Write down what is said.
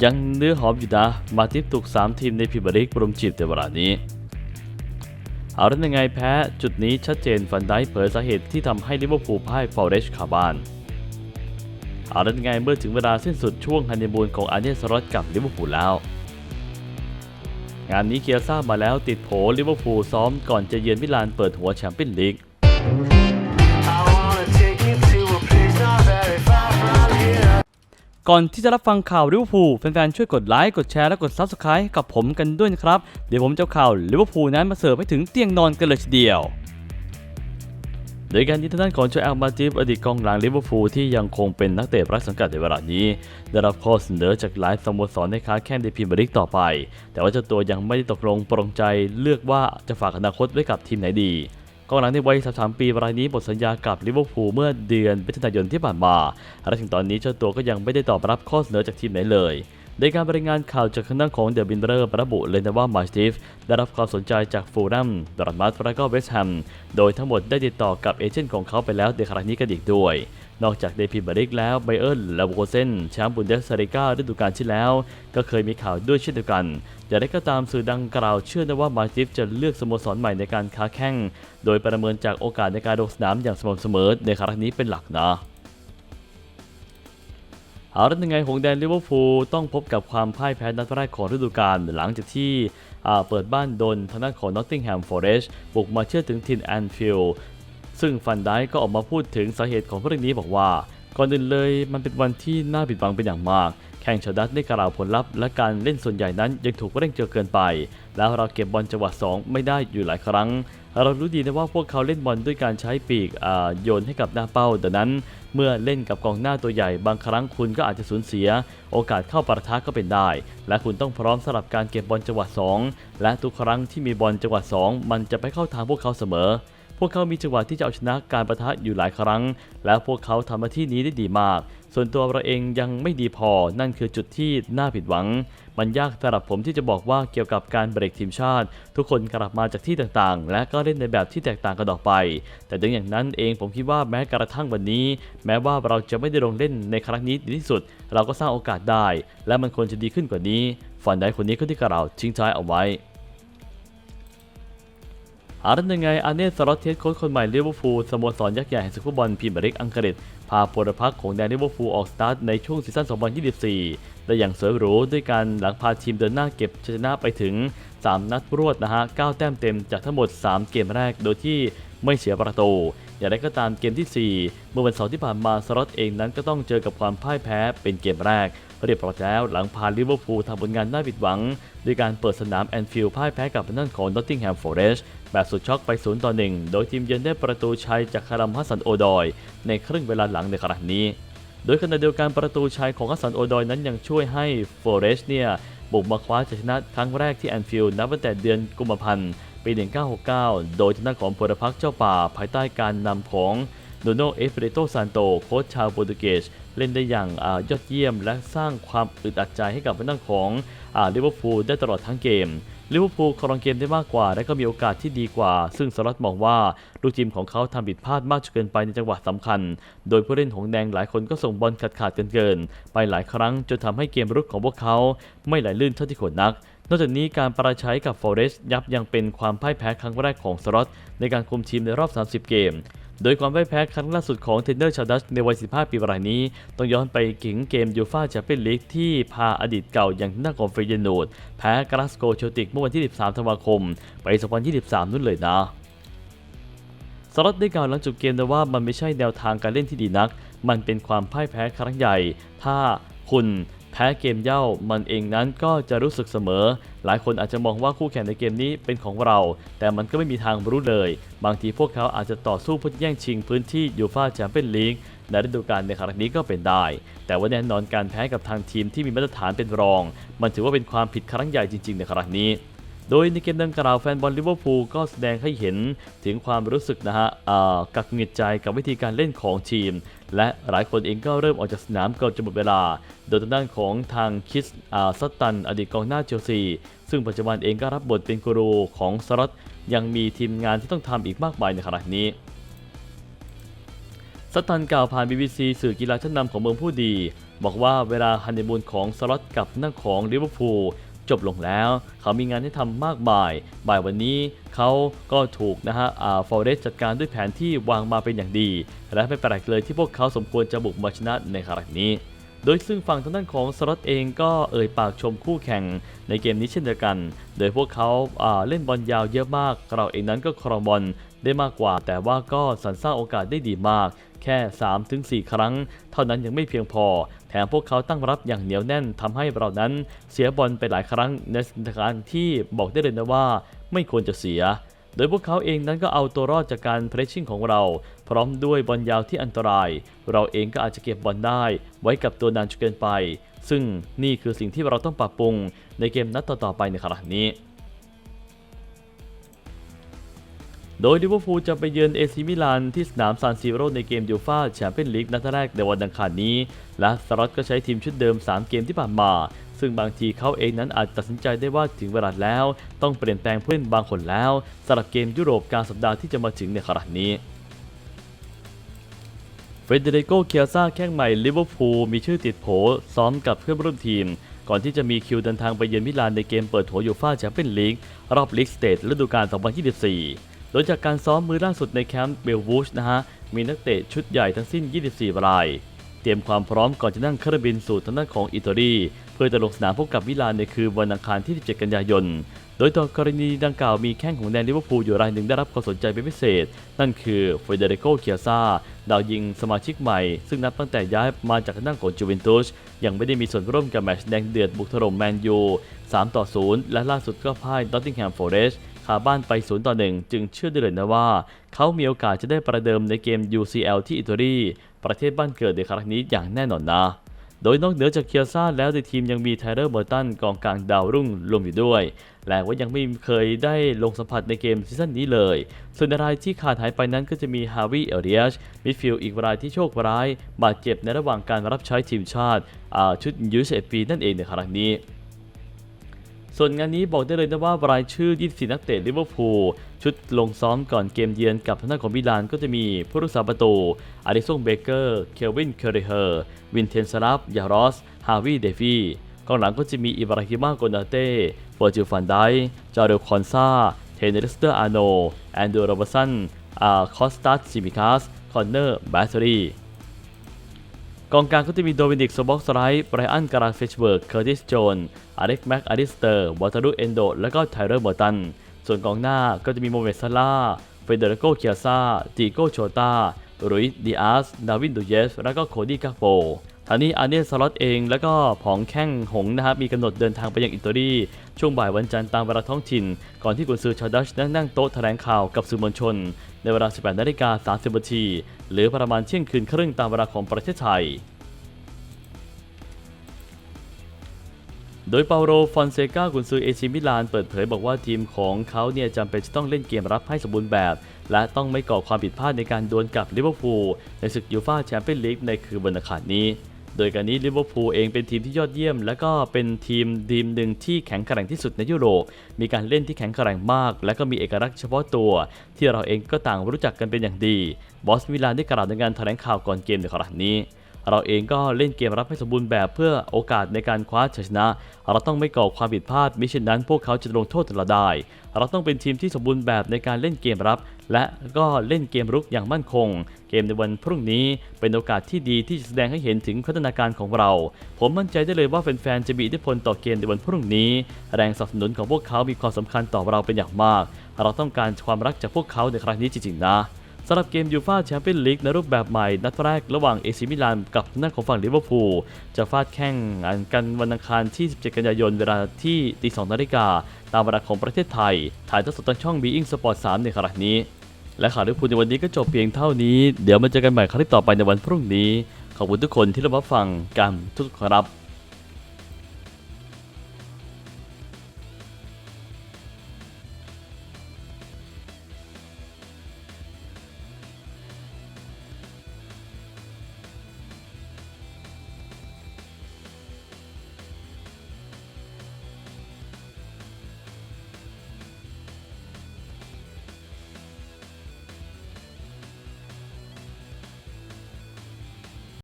ยังเนื้อหอมอยู่นะมาทิปถูก 3 ทีมในพรีเมียร์ลีกปรุมจีบในเวลานี้ เอาแล้วยังไงแพ้จุดนี้ชัดเจนฟันได้เผยสาเหตุที่ทำให้ลิเวอร์พูลพ่ายฟอร์เรชคาบานเอาแล้วยังไงเมื่อถึงเวลาสิ้นสุดช่วงฮันนีมูนของอาร์เนสล็อตกับลิเวอร์พูลแล้ว งานนี้เคียร์ทราบมาแล้วติดโผลิเวอร์พูลซ้อมก่อนจะเยือนมิลานเปิดหัวแชมเปี้ยนลีก ก่อนที่จะรับฟังข่าวลิเวอร์พูลแฟนๆช่วยกดไลค์กดแชร์และกด Subscribe กับผมกันด้วยนะครับ เดี๋ยวผมจะข่าวลิเวอร์พูลนั้นมาเสิร์ฟให้ถึงเตียงนอนกันเลยทีเดียวโดยการที่ทางด้านของโจเอลมาติฟอดีตกองหลังลิเวอร์พูลที่ยังคงเป็นนักเตะรักสังกัดในเวลานี้ ได้รับข้อเสนอจากหลายสโมสรในค้าแข่งในพรีเมียร์ลีกต่อไป แต่ว่าเจ้าตัวยังไม่ได้ตกลงปรงใจเลือกว่าจะฝากอนาคตไว้กับทีมไหนดี กองหลังในวัย 33 ปีรายนี้หมดสัญญากับลิเวอร์พูลเมื่อเดือนมิถุนายนที่ผ่านมา และถึงตอนนี้เจ้าตัวก็ยังไม่ได้ตอบรับข้อเสนอจากทีมไหนเลยในการรายงานข่าวจากทางด้านของเดอะบินเดอร์ระบุเลยนะว่ามาสติฟได้รับความสนใจจากฟูรัมดอร์มัสและก็เวสต์แฮม โดยทั้งหมดได้ติดต่อกับเอเจนต์ของเขาไปแล้วในครั้งนี้กันอีกด้วย นอกจากในพรีเมียร์ลีกแล้วไบเอิร์นและโวเซนแชมป์บุนเดสลิก้าฤดูกาลที่แล้ว ก็เคยมีข่าวด้วยเช่นเดียวกันอย่างไรก็ตามสื่อดังกล่าวเชื่อนะว่ามาติฟจะเลือกสโมสรใหม่ในการค้าแข่ง โดยประเมินจากโอกาสในการลงสนามอย่างสม่ำเสมอในครั้งนี้เป็นหลักนะเอาล้วยังไงหงแดนลิเวอร์พูลต้องพบกับความพ่ายแพ้นัดแรกของฤดูกาลหลังจากที่เปิดบ้านโดนทางด้านของ Nottingham Forest บุกมาเชื่อถึงทินแอนฟิลด์ ซึ่งฟันได้ก็ออกมาพูดถึงสาเหตุของเรื่องนี้บอกว่า ก่อนอื่นเลยมันเป็นวันที่น่าผิดหวังเป็นอย่างมาก แข่งชดัดได้กล่าวผลลัพธ์และการเล่นส่วนใหญ่นั้นยังถูกเร่งเจอเกินไป แล้วเราเก็บบอลจังหวะสองไม่ได้อยู่หลายครั้ง เรารู้ดีนะว่าพวกเขาเล่นบอลด้วยการใช้ปีกอ่าโยนให้กับหน้าเป้าดังนั้น เมื่อเล่นกับกองหน้าตัวใหญ่ บางครั้งคุณก็อาจจะสูญเสีย โอกาสเข้าปะทะก็เป็นได้ และคุณต้องพร้อมสำหรับการเก็บบอลจังหวะ2และทุกครั้งที่มีบอลจังหวะ2มันจะไปเข้าทางพวกเขาเสมอ วกเขามีจังหวะที่จะเอาชนะการประทะอยู่หลายครั้ง และพวกเขาทำหน้าที่นี้ได้ดีมาก ส่วนตัวเราเองยังไม่ดีพอ นั่นคือจุดที่น่าผิดหวัง มันยากสำหรับผมที่จะบอกว่าเกี่ยวกับการเบรกทีมชาติ ทุกคนกลับมาจากที่ต่างๆ และก็เล่นในแบบที่แตกต่างกันออกไป แต่ถึงอย่างนั้นเองผมคิดว่าแม้กระทั่งวันนี้ แม้ว่าเราจะไม่ได้ลงเล่นในครั้งนี้ดีที่สุด เราก็สร้างโอกาสได้ และมันควรจะดีขึ้นกว่านี้ฝันใดคนนี้ก็ที่กล่าวทิ้งท้ายเอาไว้ อารันยังไงอาเนสลอตเทสโค้ชคนใหม่ลิเวอร์พูลสโมสรยักษ์ใหญ่แห่งฟุตบอลพรีเมียร์ลีกอังกฤษ พาพลพรรคของแดนลิเวอร์พูลออกสตาร์ทในช่วงซีซั่น 2024 ได้อย่างสวยหรูด้วยการหลังพาทีมเดินหน้าเก็บชนะไปถึง 3 นัดรวดนะฮะ 9 แต้มเต็มจากทั้งหมด 3 เกมแรกโดยที่ไม่เสียประตู อย่างไรก็ตามเกมทีสี่4 เมื่อวันเสาร์ที่ผ่านมาสล็อตเองนั้นก็ต้องเจอกับความพ่ายแพ้เป็นเกมแรกเรียบร้อยแล้วหลังพาลิเวอร์พูลทำผลงานน่าผิดหวัง ด้วยการเปิดสนามแอนฟิลด์พ่ายแพ้กับทางด้านของนอตติงแฮมฟอเรสต์ แบบสุดช็อกไป 0 ต่อ 1 โดยทีมเยือนได้ประตูชัยจากคารัมฮัสซันโอดอย ในครึ่งเวลาหลังในครั้งนี้ โดยขณะเดียวกันประตูชัยของฮัสซันโอดอยนั้นยังช่วยให้โฟเรสเนี่ยบุกมาคว้าชัยชนะครั้งแรกที่แอนฟิลด์นับตั้งแต่เดือนกุมภาพันธ์ปี 1969 โดยทางด้านของพลพรรคเจ้าป่าภายใต้การนำของ โดโนเอฟเรโตซานโตโค้ชชาวโปรตุเกสเล่นได้อย่างอยอดเยี่ยม และสร้างความอึดอัดใจให้กับทางด้านของลิเวอร์พูลได้ตลอดทั้งเกมลิเวอร์พูลครองเกมได้มากกว่า และก็มีโอกาสที่ดีกว่า ซึ่งสลัดมองว่า ลูกทีมของเขาทำผิดพลาดมากจนเกินไปในจังหวะสำคัญ โดยผู้เล่นหงแดงหลายคนก็ส่งบอลขาดขาดเกินๆไปหลายครั้งจนทำให้เกมรุกของพวกเขา ไม่ไหลลื่นเท่าที่ควรนักนอกจากนี้การประชัยกับฟอเรสต์ยับยังเป็นความพ่ายแพ้ครั้งแรกของสล็อตในการคุมทีมในรอบ 30 เกม โดยความพ่ายแพ้ครั้งล่าสุดของเทนเนอร์ชาดัชในวัย 15 ปีรายนี้ ต้องย้อนไปถึงเกมยูฟ่าแชมเปี้ยนลีกที่พาอดีตเก่าอย่างหน้าของเฟรเยนูดแพ้กราสโกเชลติกเมื่อวันที่ 13 ธันวาคม ไป 2023 นู่นเลยนะสล็อตได้กล่าวหลังจบเกมนะว่ามันไม่ใช่แนวทางการเล่นที่ดีนัก มันเป็นความพ่ายแพ้ครั้งใหญ่ ถ้าคุณ แพ้เกมเย่ามันเองนั้นก็จะรู้สึกเสมอ หลายคนอาจจะมองว่าคู่แข่งในเกมนี้เป็นของเรา แต่มันก็ไม่มีทางรู้เลย บางทีพวกเขาอาจจะต่อสู้เพื่อแย่งชิงพื้นที่ยูฟ่าแชมเปี้ยนลีกในฤดูกาลในครั้งนี้ก็เป็นได้ แต่ว่าแน่นอนการแพ้กับทางทีมที่มีมาตรฐานเป็นรอง มันถือว่าเป็นความผิดครั้งใหญ่จริง ๆ ในครั้งนี้ โดยในเกมดังกล่าวแฟนบอลลิเวอร์พูลก็แสดงให้เห็นถึงความรู้สึกนะฮะกักเงียดใจกับวิธีการเล่นของทีม และหลายคนเองก็เริ่มออกจากสนามก่อนจะหมดเวลา โดยทางด้านของทางคิสอาซัตัน อดีตกองหน้าเชลซี ซึ่งปัจจุบันเองก็รับบทเป็นกูรูของสล็อตยังมีทีมงานที่ต้องทำอีกมากมายในขณะนี้สตันกล่าวผ่าน BBC สื่อกีฬาชั้นนำของเมืองผู้ดี บอกว่าเวลาฮันนีมูนของสล็อตกับหน้าของลิเวอร์พูล จบลงแล้ว เขามีงานให้ทำมากมาย บ่ายวันนี้เขาก็ถูกนะฮะอาฟอร์เรสจัดการด้วยแผนที่วางมาเป็นอย่างดี และไม่แปลกเลยที่พวกเขาสมควรจะบุกมาชนะในครั้งนี้ โดยซึ่งฝั่งทางด้านของสล็อตเองก็เอ่ยปากชมคู่แข่งในเกมนี้เช่นเดียวกัน โดยพวกเขาาเล่นบอลยาวเยอะมากเราเองนั้นก็ครองบอลได้มากกว่า แต่ว่าก็สรรสร้างโอกาสได้ดีมากแค่ 3-4 ครั้ง เท่านั้นยังไม่เพียงพอ แถมพวกเขาตั้งรับอย่างเหนียวแน่นทำให้เรานั้นเสียบอลไปหลายครั้งในสถานการณ์ที่บอกได้เลยนะว่าไม่ควรจะเสีย โดยพวกเขาเองนั้นก็เอาตัวรอดจากการเพรสชิ่งของเรา พร้อมด้วยบอลยาวที่อันตราย เราเองก็อาจจะเก็บบอลได้ ไว้กับตัวนานจนเกินไป ซึ่งนี่คือสิ่งที่เราต้องปรับปรุงในเกมนัดต่อๆไปในครั้งนี้ โดยลิเวอร์พูลจะไปเยือนเอซิมิลานที่สนามซานซิโรในเกมยูฟ่าแชมเปี้ยนลีกนัดแรกในวันอังคารนี้ และสล็อตก็ใช้ทีมชุดเดิม 3 เกมที่ผ่านมา ซึ่งบางทีเขาเองนั้นอาจตัดสินใจได้ว่าถึงเวลาแล้ว ต้องเปลี่ยนแปลงผู้เล่นบางคนแล้วสำหรับเกมยุโรปกลารสัปดาห์ที่จะมาถึงในครั้งนี้เฟเดริโกเคียซ่าแข้งใหม่ลิเวอร์พูลมีชื่อติดโผซ้อมกับเพื่อนร่วมทีม ก่อนที่จะมีคิวเดินทางไปเยือนมิลานในเกมเปิดหัวยูฟ่าแชมเปี้ยนลีกรอบลีกสเตทฤดูกาล 2024 โดยจากการซ้อมมือล่าสุดในแคมป์เบลวูชนะฮะ มีนักเตะชุดใหญ่ทั้งสิ้น 24 ราย เตรียมความพร้อมก่อนจะนั่งเครื่องบินสู่ทางด้านของอิตาลี เพื่อจะลงสนามพบกับมิลานในคืนวันอังคารที่ 17 กันยายน โดยตัวกรณีดังกล่าวมีแข้งของแดนลิเวอร์พูลอยู่รายหนึ่งได้รับความสนใจเป็นพิเศษ นั่นคือเฟเดริโกเคียซาดาวยิงสมาชิกใหม่ ซึ่งนับตั้งแต่ย้ายมาจากทางด้านของจูเวนตุสยังไม่ได้มีส่วนร่วมกับแมตช์แดงเดือดบุกถล่มแมนยู 3 ต่อ 0 และล่าสุดก็พ่ายนอตติงแฮมฟอเรสต์ คาบ้านไป0ต่อ1จึงเชื่อได้เลยนะว่า เขามีโอกาสจะได้ประเดิมในเกม UCL ที่อิตาลีประเทศบ้านเกิดในครั้งนี้อย่างแน่นอนนะ โดยนอกเหนือจากเคียซ่าแล้วในทีมยังมีไทเลอร์เบอร์ตันกองกลางดาวรุ่งรวมอยู่ด้วย และว่ายังไม่เคยได้ลงสัมผัสในเกมซีซั่นนี้เลย ส่วนรายที่ขาดหายไปนั้นก็จะมีฮาวิเอเรียชมิดฟิลด์อีกรายที่โชคร้าย บาดเจ็บในระหว่างการรับใช้ทีมชาติชุดยูเอปีนั่นเองในครั้งนี้ ส่วนงานนี้บอกได้เลยนะว่ารายชื่อ 24 นักเตะลิเวอร์พูลชุดลงซ้อมก่อนเกมเยือนกับทางด้านของมิลานก็จะมีผู้รักษาประตูอาริซงเบเกอร์เคลวินเคอร์เฮอร์วินเทนสลับยารอส ฮาวิเดฟี่กองหลังก็จะมีอิบราฮิมาโกนาเต้เฟอร์จิลฟันไดจาเรลคอนซาเทเนสเตอร์อาโนแอนดูโรบสันอาคอสตัสซิมิคัสคอนเนอร์แบตเตอรี่ กองกลางก็จะมีโดมินิกโซบ็อกสไลท์ไบรอันการาเฟชเบิร์กเคอร์ติสโจนอเล็กแม็กอาริสเตอร์วอตารุเอนโด และก็ไทเลอร์เบอร์ตัน ส่วนกองหน้าก็จะมีโมเมสซาลาเฟเดริโกเคียซาจิโกโชตารุยดิอาส ดาวินดูเยส และก็โคดี้กาโป ทางนี้อาเนสสล็อตเองแล้วก็ผองแข้งหงนะครับมีกำหนดเดินทางไปยังอิตาลีช่วงบ่ายวันจันทร์ตามเวลาท้องถิ่น ก่อนที่กุนซือชาวดัชนั่งนั่งโต๊ะแถลงข่าวกับสื่อมวลชน ในเวลา 18นาฬิกา30นาทีหรือประมาณเที่ยงคืนครึ่งตามเวลาของประเทศไทย โดยเปาโรฟอนเซกากุนซือเอซิมิลานเปิดเผยบอกว่าทีมของเขาเนี่ยจำเป็นจะต้องเล่นเกมรับให้สมบูรณ์แบบ และต้องไม่ก่อความผิดพลาดในการดวลกับลิเวอร์พูลในศึกยูฟ่าแชมเปี้ยนลีกในคืนวันอังคารนี้ โดยการนี้ลิเวอร์พูลเองเป็นทีมที่ยอดเยี่ยม และก็เป็นทีมทีมหนึ่งที่แข็งแกร่งที่สุดในยุโรป มีการเล่นที่แข็งแกร่งมาก และก็มีเอกลักษณ์เฉพาะตัว ที่เราเองก็ต่างรู้จักกันเป็นอย่างดี บอสมิลานได้กล่าวในงานแถลงข่าวก่อนเกมในครั้งนี้ เราเองก็เล่นเกมรับให้สมบูรณ์แบบเพื่อโอกาสในการคว้าชัยชนะ เราต้องไม่ก่อความผิดพลาดมิเช่นนั้นพวกเขาจะลงโทษเราได้ เราต้องเป็นทีมที่สมบูรณ์แบบในการเล่นเกมรับ และก็เล่นเกมรุกอย่างมั่นคง เกมในวันพรุ่งนี้เป็นโอกาสที่ดีที่จะแสดงให้เห็นถึงพัฒนาการของเรา ผมมั่นใจได้เลยว่าแฟนๆจะมีอิทธิพลต่อเกมในวันพรุ่งนี้ แรงสนับสนุนของพวกเขามีความสำคัญต่อเราเป็นอย่างมาก เราต้องการความรักจากพวกเขาในครั้งนี้จริงๆนะ สำหรับเกมยูฟ่าแชมเปี้ยนลีกในรูปแบบใหม่ นัดแรกระหว่างเอซิมิลานกับนัดของฝั่งลิเวอร์พูลจะฟาดแข่งกันวันอังคารที่ 17 กันยายน เวลาที่ตี2นาฬิกาตามเวลาของประเทศไทย ถ่ายทอดสดทางช่อง Being Sport 3ในขณะนี้ และข่าวลิเวอร์พูลในวันนี้ก็จบเพียงเท่านี้ เดี๋ยวมาเจอกันใหม่ครั้งต่อไปในวันพรุ่งนี้ ขอบคุณทุกคนที่รับฟังกันทุกคนครับ